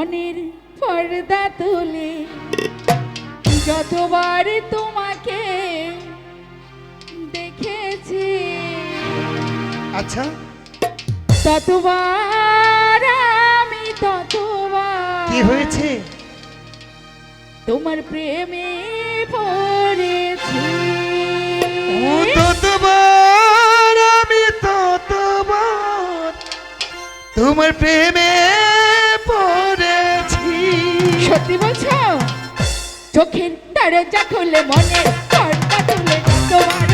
মনের পর্দা তুলে যতবার তোমাকে দেখেছি। আচ্ছা। ততবার আমি ততবার কি হয়েছে? তোমার প্রেমে পড়েছি। ততবার আমি ততবার তোমার প্রেমে সত্যি বলছো? চোখের তারা যা খুলে মনে তোমার